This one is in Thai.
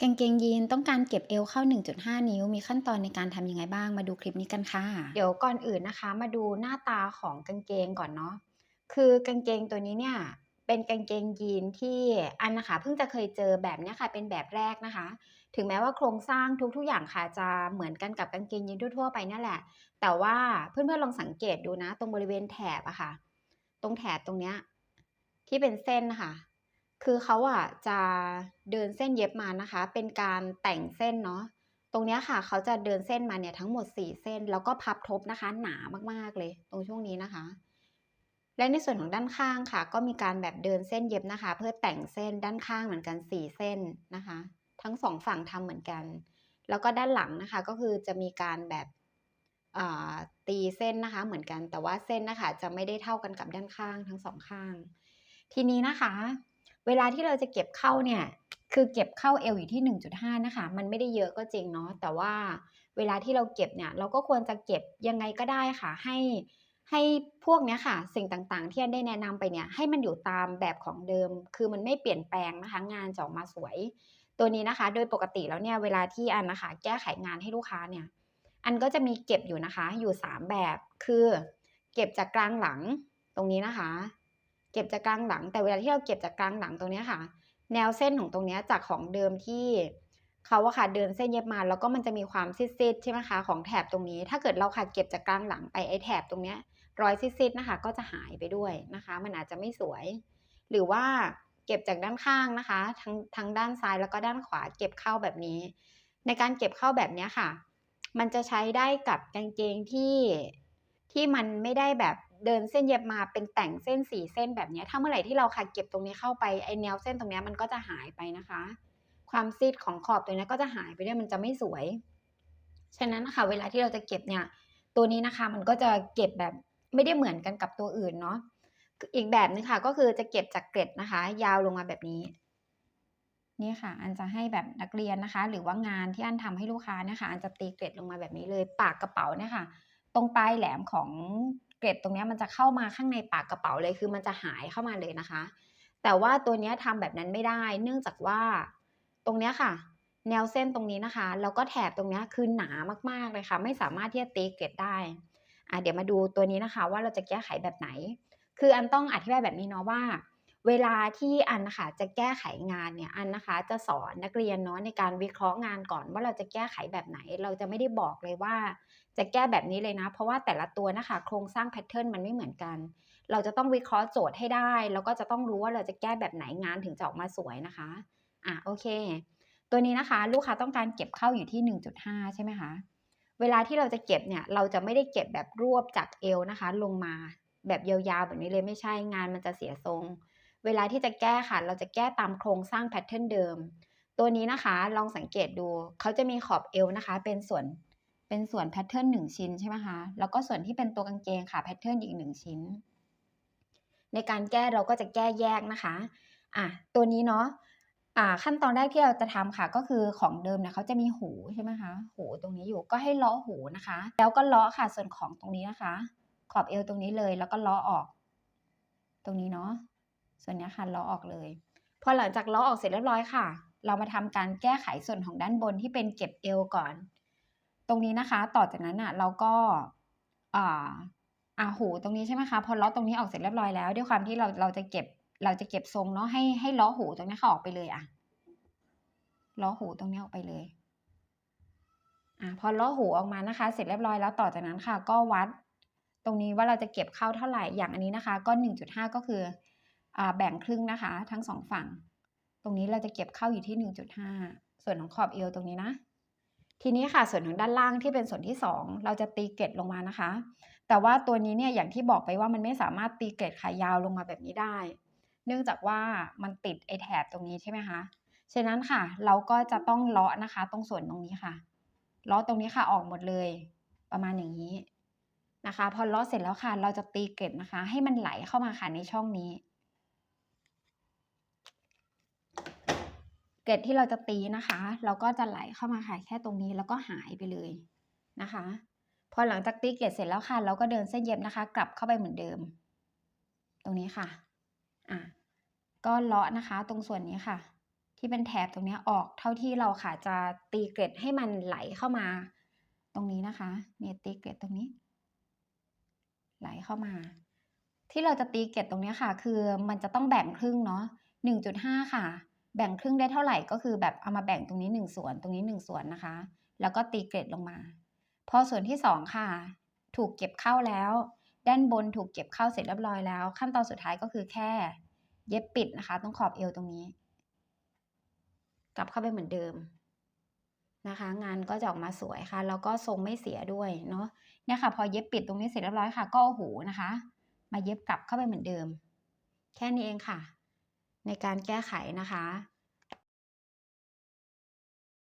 กางเกงยีนต้องการเก็บเอวเข้า 1.5 นิ้ว มีขั้นตอนในการทำยังไงบ้าง มาดูคลิปนี้กันค่ะ เดี๋ยวก่อนอื่นนะคะ มาดูหน้าตาของกางเกงก่อนเนาะ คือกางเกงตัวนี้เนี่ยเป็นกางเกงยีนที่อันนะคะเพิ่งจะเคยเจอแบบนี้ค่ะเป็นแบบแรกนะคะ ถึงแม้ว่าโครงสร้างทุกๆอย่างค่ะจะเหมือนกันกับกางเกงยีนทั่วๆไปนั่นแหละ แต่ว่าเพื่อนๆลองสังเกตดูนะ ตรงบริเวณแถบอะค่ะ ตรงแถบตรงเนี้ยที่เป็นเส้นนะค่ะ คือเขาอะจะเดินเส้นเย็บมานะคะ เป็นการแต่งเส้นเนาะตรงนี้ค่ะ เขาจะเดินเส้นมาเนี่ยทั้งหมด 4 เส้น แล้วก็พับทบนะคะ หนามากๆเลย ตรงช่วงนี้นะคะ และในส่วนของด้านข้างค่ะ ก็มีการแบบเดินเส้นเย็บนะคะ เพื่อแต่งเส้นด้านข้างเหมือนกัน 4 เส้นนะคะ ทั้ง2ฝั่งทำเหมือนกัน แล้วก็ด้านหลังนะคะก็คือจะมีการแบบตีเส้นนะคะ เหมือนกันแต่ว่าเส้นนะคะ จะไม่ได้เท่ากันกับด้านข้างทั้ง2ข้าง ทีนี้นะคะ เวลาที่เราจะเก็บเข้าเนี่ย คือเก็บเข้าเอวอยู่ที่ 1.5 นะคะ มันไม่ได้เยอะก็จริงเนาะ แต่ว่าเวลาที่เราเก็บเนี่ย เราก็ควรจะเก็บยังไงก็ได้ค่ะ ให้ให้พวกเนี้ยค่ะ สิ่งต่างๆ ที่อันได้แนะนำไปเนี่ย ให้มันอยู่ตามแบบของเดิม คือมันไม่เปลี่ยนแปลงนะคะ งานจะออกมาสวย ตัวนี้นะคะ โดยปกติแล้วเนี่ยเวลาที่อันนะคะ แก้ไขงานให้ลูกค้าเนี่ย อันก็จะมีเก็บอยู่นะคะ อยู่ 3 แบบ คือ เก็บจากกลางหลังตรงนี้นะคะ เก็บจากกลางหลัง แต่เวลาที่เราเก็บจากกลางหลังตรงนี้ค่ะ แนวเส้นของตรงนี้จากของเดิมที่เขาอะค่ะเดินเส้นเย็บมาแล้วก็มันจะมีความซีดๆใช่ไหมคะของแถบตรงนี้ ถ้าเกิดเราค่ะเก็บจากกลางหลังไปไอ้แถบตรงนี้รอยซีดๆนะคะ ก็จะหายไปด้วยนะคะ มันอาจจะไม่สวย หรือว่าเก็บจากด้านข้างนะคะทั้งทั้งด้านซ้ายแล้วก็ด้านขวาเก็บเข้าแบบนี้ ในการเก็บเข้าแบบนี้ค่ะ มันจะใช้ได้กับกางเกงที่ที่มันไม่ได้แบบ เดินเส้นเย็บมาเป็นแต่งเส้น4เส้นแบบนี้ถ้าเมื่อไหร่ที่เราค่ะเก็บตรงนี้เข้าไปไอ้แนวเส้นตรงเนี้ยมันก็จะหายไปนะคะ ความซีดของขอบตรงเนี้ก็จะหายไปด้วยมันจะไม่สวย ฉะนั้นนะค่ะเวลาที่เราจะเก็บเนี่ยตัวนี้นะคะมันก็จะเก็บแบบไม่ได้เหมือนกันกับตัวอื่นเนาะอีกแบบหนึ่งค่ะก็คือจะเก็บจากเกล็ดนะคะ ยาวลงมาแบบนี้นี่ค่ะ อันจะให้แบบนักเรียนนะคะ หรือว่างานที่อันทำให้ลูกค้านี่ยค่ะอันจะตีเกล็ดลงมาแบบนี้เลย ปากกระเป๋าเนี่ยค่ะ ตรงปลายแหลมของ เกล็ดตรงเนี้ยมันจะเข้ามาข้างในปากกระเป๋าเลยคือมันจะหายเข้ามาเลยนะคะ แต่ว่าตัวนี้ยทำแบบนั้นไม่ได้ เนื่องจากว่าตรงเนี้ยค่ะ แนวเส้นตรงนี้นะคะแล้วก็แถบตรงเนี้ยคือหนามากๆเลยค่ะ ไม่สามารถที่จะตีเกล็ดได้อ่าเดี๋ยวมาดูตัวนี้นะคะ ว่าเราจะแก้ไขแบบไหน คืออันต้องอธิบายแบบนี้เนาะว่า เวลาที่อันนะคะจะแก้ไขงานเนี่ยอันนะคะจะสอนนักเรียนเนาะในการวิเคราะห์งานก่อนว่าเราจะแก้ไขแบบไหน เราจะไม่ได้บอกเลยว่า จะแก้แบบนี้เลยนะ เพราะว่าแต่ละตัวนะคะโครงสร้างแพตเทิร์นมันไม่เหมือนกัน เราจะต้องวิเคราะห์โจทย์ให้ได้ แล้วก็จะต้องรู้ว่าเราจะแก้แบบไหนงานถึงจะออกมาสวยนะคะอ่าโอเค ตัวนี้นะคะ ลูกค้าต้องการเก็บเข้าอยู่ที่ 1.5 ใช่ไหมคะเวลาที่เราจะเก็บเนี่ยเราจะไม่ได้เก็บแบบรวบจากเอวนะคะ ลงมาแบบยาวๆแบบนี้เลยไม่ใช่งานมันจะเสียทรง เวลาที่จะแก้ค่ะ เราจะแก้ตามโครงสร้างแพตเทิร์นเดิม ตัวนี้นะคะลองสังเกตดูเขาจะมีขอบเอวนะคะ เป็นส่วนเป็นส่วนแพตเทิร์น1ชิ้นใช่ไหมคะแล้วก็ส่วนที่เป็นตัวกางเกงค่ะแพตเทิร์นอีก1ชิ้น ในการแก้เราก็จะแก้แยกนะคะอ่าตัวนี้เนาะอ่าขั้นตอนแรกที่เราจะทำค่ะ ก็คือของเดิมเนี่ยเขาจะมีหูใช่ไหมคะหูตรงนี้อยู่ก็ให้เลาะหูนะคะ แล้วก็เลาะค่ะส่วนของตรงนี้นะคะ ขอบเอวตรงนี้เลยแล้วก็เลาะออก ตรงนี้เนาะ ส่วนนี้ค่ะลาะออกเลย พอหลังจากลาะออกเสร็จเรียบร้อยค่ะ เรามาทำการแก้ไขส่วนของด้านบนที่เป็นเก็บเอวก่อน ตรงนี้นะคะ ต่อจากนั้นน่ะเราก็อ่าอ่าหูตรงนี้ใช่ไหมคะพอลาะตรงนี้ออกเสร็จเรียบร้อยแล้วด้วยความที่เราเราจะเก็บเราจะเก็บทรงเนาะให้ให้ลาะหูตรงนี้ค่ะออกไปเลยอะลาะหูตรงนี้ออกไปเลยอ่าพอลาะหูออกมานะคะ เสร็จเรียบร้อยแล้วต่อจากนั้นค่ะ ก็วัด ตรงนี้ว่าเราจะเก็บเข้าเท่าไหร่อย่างอันนี้นะคะ ก็ 1.5 ก็คือ แบ่งครึ่งนะคะ ทั้ง2ฝั่ง ตรงนี้เราจะเก็บเข้าอยู่ที่ 1.5 ส่วนของขอบเอวตรงนี้นะ ทีนี้ค่ะส่วนของด้านล่างที่เป็นส่วนที่ 2 เราจะตีเกล็ดลงมานะคะ แต่ว่าตัวนี้เนี่ยอย่างที่บอกไปว่ามันไม่สามารถตีเกล็ดค่ยาวลงมาแบบนี้ได้ เนื่องจากว่ามันติดไอแถบตรงนี้ใช่ไหมคะฉะนั้นค่ะ เราก็จะต้องเลาะนะคะ ตรงส่วนตรงนี้ค่ะเลาะตรงนี้ค่ะออกหมดเลย ประมาณอย่างงี้นะคะ พอเลาะเสร็จแล้วค่ะ เราจะตีเกล็ดนะคะ ให้มันไหลเข้ามาค่ะในช่องนี้ เกล็ดที่เราจะตีนะคะ เราก็จะไหลเข้ามาค่ะแค่ตรงนี้แล้วก็หายไปเลยนะคะ พอหลังจากตีเกล็ดเสร็จแล้วค่ะ เราก็เดินเส้นเย็บนะคะ กลับเข้าไปเหมือนเดิม ตรงนี้ค่ะอ่าก็เลาะนะคะ ตรงส่วนนี้ค่ะ ที่เป็นแถบตรงนี้ออกเท่าที่เราค่ะจะตีเกล็ดให้มันไหลเข้ามา ตรงนี้นะคะเนี่ยตีเกล็ดตรงนี้ ไหลเข้ามา ที่เราจะตีเกล็ดตรงนี้ค่ะ คือมันจะต้องแบ่งครึ่งเนาะ1.5 ค่ะ แบ่งครึ่งได้เท่าไหร่ก็คือแบบเอามาแบ่งตรงนี้ 1 ส่วนตรงนี้ 1 ส่วนนะคะ แล้วก็ตีเกล็ดลงมา พอส่วนที่ 2 ค่ะ ถูกเก็บเข้าแล้ว ด้านบนถูกเก็บเข้าเสร็จเรียบร้อยแล้ว ขั้นตอนสุดท้ายก็คือแค่ เย็บปิดนะคะตรงขอบเอวตรงนี้ กลับเข้าไปเหมือนเดิมนะคะ งานก็จะออกมาสวยค่ะ แล้วก็ทรงไม่เสียด้วยเนาะเนี่ยค่ะ พอเย็บปิดตรงนี้เสร็จเรียบร้อยค่ะ ก็เอาหูนะคะ มาเย็บกลับเข้าไปเหมือนเดิม แค่นี้เองค่ะ ในการแก้ไขนะคะ